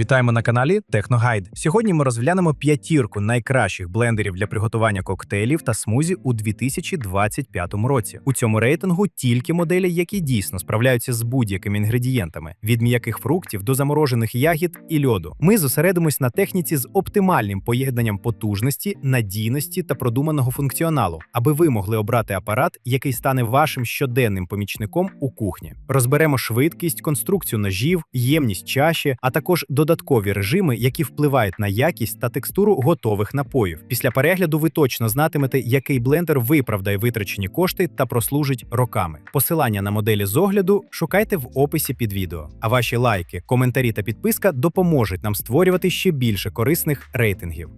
Вітаємо на каналі Техногайд. Сьогодні ми розглянемо п'ятірку найкращих блендерів для приготування коктейлів та смузі у 2025 році. У цьому рейтингу тільки моделі, які дійсно справляються з будь-якими інгредієнтами, від м'яких фруктів до заморожених ягід і льоду. Ми зосередимось на техніці з оптимальним поєднанням потужності, надійності та продуманого функціоналу, аби ви могли обрати апарат, який стане вашим щоденним помічником у кухні. Розберемо швидкість, конструкцію ножів, ємність чаші, а також додаткові режими, які впливають на якість та текстуру готових напоїв. Після перегляду ви точно знатимете, який блендер виправдає витрачені кошти та прослужить роками. Посилання на моделі з огляду шукайте в описі під відео. А ваші лайки, коментарі та підписка допоможуть нам створювати ще більше корисних рейтингів.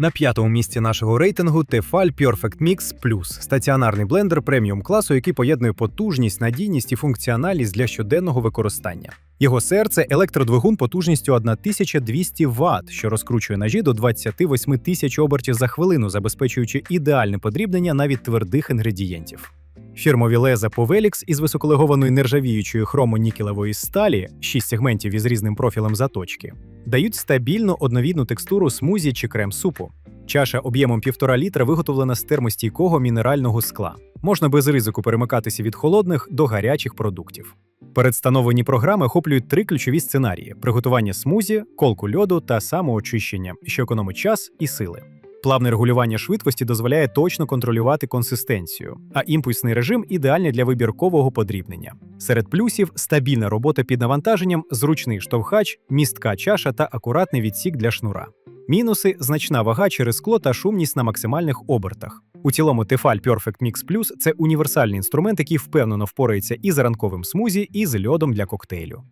На п'ятому місці нашого рейтингу Tefal Perfect Mix Plus – стаціонарний блендер преміум класу, який поєднує потужність, надійність і функціональність для щоденного використання. Його серце електродвигун потужністю 1200 Вт, що розкручує ножі до 28 тисяч обертів за хвилину, забезпечуючи ідеальне подрібнення навіть твердих інгредієнтів. Фірмові леза Povelix із високолегованої нержавіючої хромо-нікелевої сталі, 6 сегментів із різним профілем заточки, дають стабільну одновідну текстуру смузі чи крем-супу. Чаша об'ємом 1,5 літра виготовлена з термостійкого мінерального скла. Можна без ризику перемикатися від холодних до гарячих продуктів. Передстановлені програми охоплюють три ключові сценарії: приготування смузі, колку льоду та самоочищення, що економить час і сили. Плавне регулювання швидкості дозволяє точно контролювати консистенцію, а імпульсний режим ідеальний для вибіркового подрібнення. Серед плюсів стабільна робота під навантаженням, зручний штовхач, містка чаша та акуратний відсік для шнура. Мінуси значна вага через скло та шумність на максимальних обертах. У цілому Tefal Perfect Mix Plus – це універсальний інструмент, який впевнено впорається і з ранковим смузі, і з льодом для коктейлю.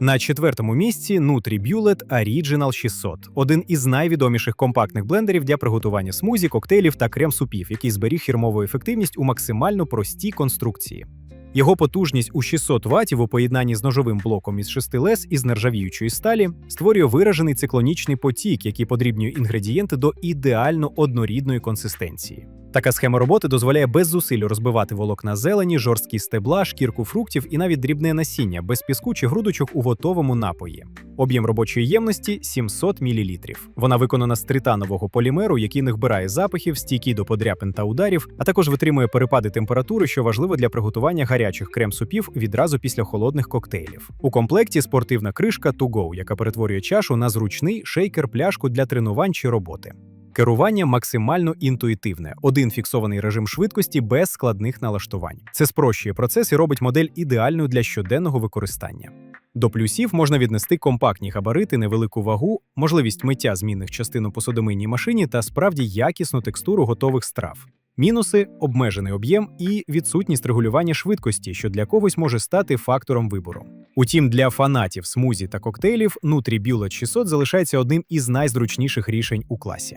На четвертому місці NutriBullet Original 600 – один із найвідоміших компактних блендерів для приготування смузі, коктейлів та крем-супів, який зберіг фірмову ефективність у максимально простій конструкції. Його потужність у 600 Вт у поєднанні з ножовим блоком із 6 лес із нержавіючої сталі створює виражений циклонічний потік, який подрібнює інгредієнти до ідеально однорідної консистенції. Така схема роботи дозволяє без зусиль розбивати волокна зелені, жорсткі стебла, шкірку фруктів і навіть дрібне насіння без піску чи грудочок у готовому напої. Об'єм робочої ємності 700 мл. Вона виконана з тританового полімеру, який не вбирає запахів, стійкий до подряпин та ударів, а також витримує перепади температури, що важливо для приготування гарячих крем-супів відразу після холодних коктейлів. У комплекті спортивна кришка To Go, яка перетворює чашу на зручний шейкер-пляшку для тренувань чи роботи. Керування максимально інтуїтивне, один фіксований режим швидкості без складних налаштувань. Це спрощує процес і робить модель ідеальною для щоденного використання. До плюсів можна віднести компактні габарити, невелику вагу, можливість миття змінних частин у посудомийній машині та справді якісну текстуру готових страв. Мінуси обмежений об'єм і відсутність регулювання швидкості, що для когось може стати фактором вибору. Утім, для фанатів смузі та коктейлів NutriBullet 600 залишається одним із найзручніших рішень у класі.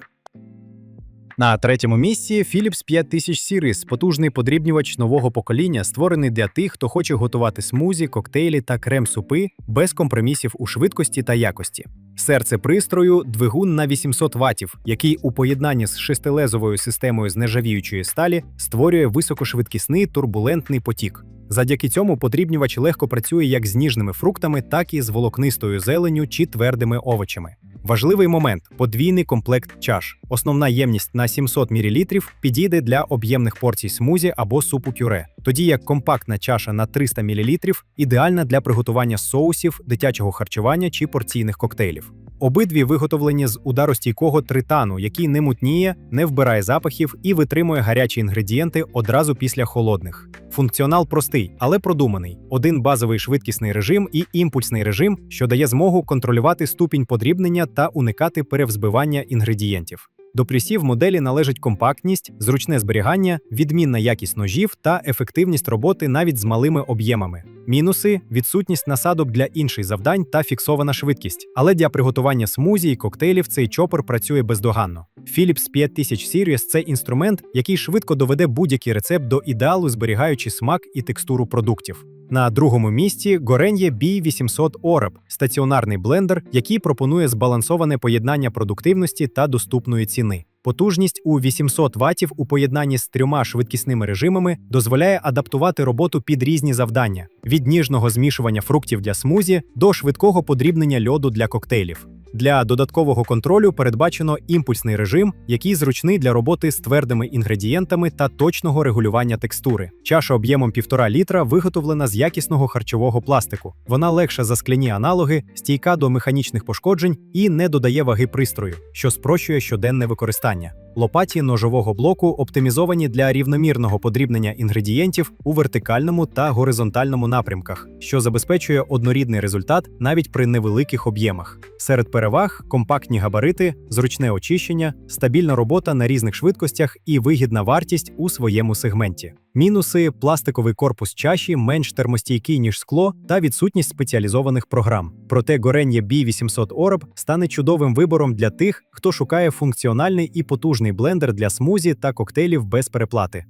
На третьому місці Philips 5000 Series – потужний подрібнювач нового покоління, створений для тих, хто хоче готувати смузі, коктейлі та крем-супи без компромісів у швидкості та якості. Серце пристрою двигун на 800 ватів, який у поєднанні з шестилезовою системою з нержавіючої сталі створює високошвидкісний турбулентний потік. Завдяки цьому подрібнювач легко працює як з ніжними фруктами, так і з волокнистою зеленню чи твердими овочами. Важливий момент подвійний комплект чаш. Основна ємність на 700 мл підійде для об'ємних порцій смузі або супу пюре, тоді як компактна чаша на 300 мл ідеальна для приготування соусів, дитячого харчування чи порційних коктейлів. Обидві виготовлені з ударостійкого тритану, який не мутніє, не вбирає запахів і витримує гарячі інгредієнти одразу після холодних. Функціонал простий, але продуманий: один базовий швидкісний режим і імпульсний режим, що дає змогу контролювати ступінь подрібнення та уникати перевзбивання інгредієнтів. До плюсів моделі належить компактність, зручне зберігання, відмінна якість ножів та ефективність роботи навіть з малими об'ємами. Мінуси відсутність насадок для інших завдань та фіксована швидкість. Але для приготування смузі і коктейлів цей чопор працює бездоганно. Philips 5000 Series – це інструмент, який швидко доведе будь-який рецепт до ідеалу, зберігаючи смак і текстуру продуктів. На другому місці Gorenje B800 Orb – стаціонарний блендер, який пропонує збалансоване поєднання продуктивності та доступної ціни. Потужність у 800 ватів у поєднанні з трьома швидкісними режимами дозволяє адаптувати роботу під різні завдання: від ніжного змішування фруктів для смузі до швидкого подрібнення льоду для коктейлів. Для додаткового контролю передбачено імпульсний режим, який зручний для роботи з твердими інгредієнтами та точного регулювання текстури. Чаша об'ємом 1,5 літра виготовлена з якісного харчового пластику. Вона легша за скляні аналоги, стійка до механічних пошкоджень і не додає ваги пристрою, що спрощує щоденне використання. Лопаті ножового блоку оптимізовані для рівномірного подрібнення інгредієнтів у вертикальному та горизонтальному напрямках, що забезпечує однорідний результат навіть при невеликих об'ємах. Серед переваг компактні габарити, зручне очищення, стабільна робота на різних швидкостях і вигідна вартість у своєму сегменті. Мінуси пластиковий корпус чаші менш термостійкий, ніж скло, та відсутність спеціалізованих програм. Проте горення B800 Orb стане чудовим вибором для тих, хто шукає функціональний і потужний блендер для смузі та коктейлів без переплати.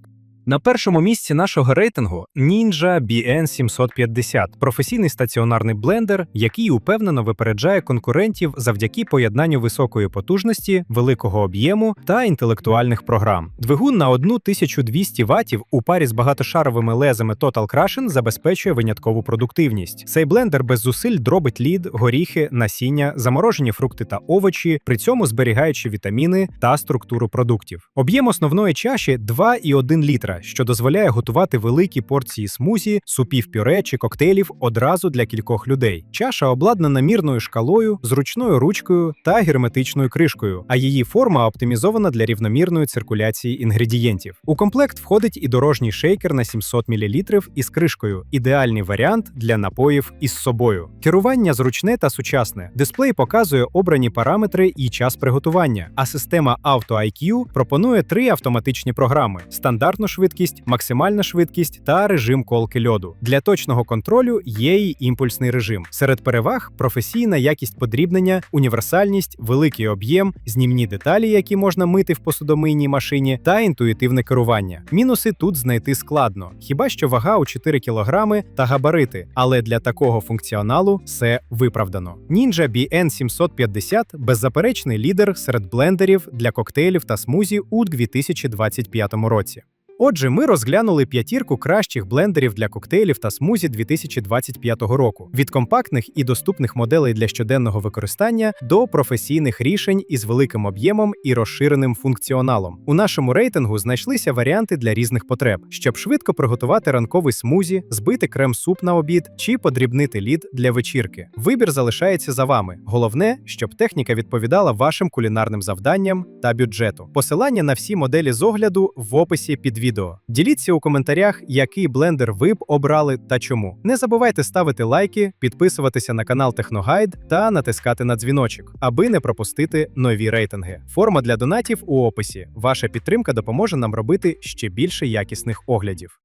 На першому місці нашого рейтингу Ninja BN750 – професійний стаціонарний блендер, який упевнено випереджає конкурентів завдяки поєднанню високої потужності, великого об'єму та інтелектуальних програм. Двигун на 1200 ватів у парі з багатошаровими лезами Total Crushen забезпечує виняткову продуктивність. Цей блендер без зусиль дробить лід, горіхи, насіння, заморожені фрукти та овочі, при цьому зберігаючи вітаміни та структуру продуктів. Об'єм основної чаші 2,1 літра що дозволяє готувати великі порції смузі, супів пюре чи коктейлів одразу для кількох людей. Чаша обладнана мірною шкалою, зручною ручкою та герметичною кришкою, а її форма оптимізована для рівномірної циркуляції інгредієнтів. У комплект входить і дорожній шейкер на 700 мл із кришкою, ідеальний варіант для напоїв із собою. Керування зручне та сучасне. Дисплей показує обрані параметри і час приготування. А система Auto IQ пропонує три автоматичні програми: стандартну швидкість швидкість, максимальна швидкість та режим колки льоду. Для точного контролю є й імпульсний режим. Серед переваг професійна якість подрібнення, універсальність, великий об'єм, знімні деталі, які можна мити в посудомийній машині, та інтуїтивне керування. Мінуси тут знайти складно, хіба що вага у 4 кг та габарити, але для такого функціоналу все виправдано. Ninja BN750 беззаперечний лідер серед блендерів для коктейлів та смузі у 2025 році. Отже, ми розглянули п'ятірку кращих блендерів для коктейлів та смузі 2025 року від компактних і доступних моделей для щоденного використання до професійних рішень із великим об'ємом і розширеним функціоналом. У нашому рейтингу знайшлися варіанти для різних потреб, щоб швидко приготувати ранковий смузі, збити крем-суп на обід чи подрібнити лід для вечірки. Вибір залишається за вами. Головне, щоб техніка відповідала вашим кулінарним завданням та бюджету. Посилання на всі моделі з огляду в описі під відео. Діліться у коментарях, який блендер ви б обрали та чому. Не забувайте ставити лайки, підписуватися на канал Техногайд та натискати на дзвіночок, аби не пропустити нові рейтинги. Форма для донатів у описі. Ваша підтримка допоможе нам робити ще більше якісних оглядів.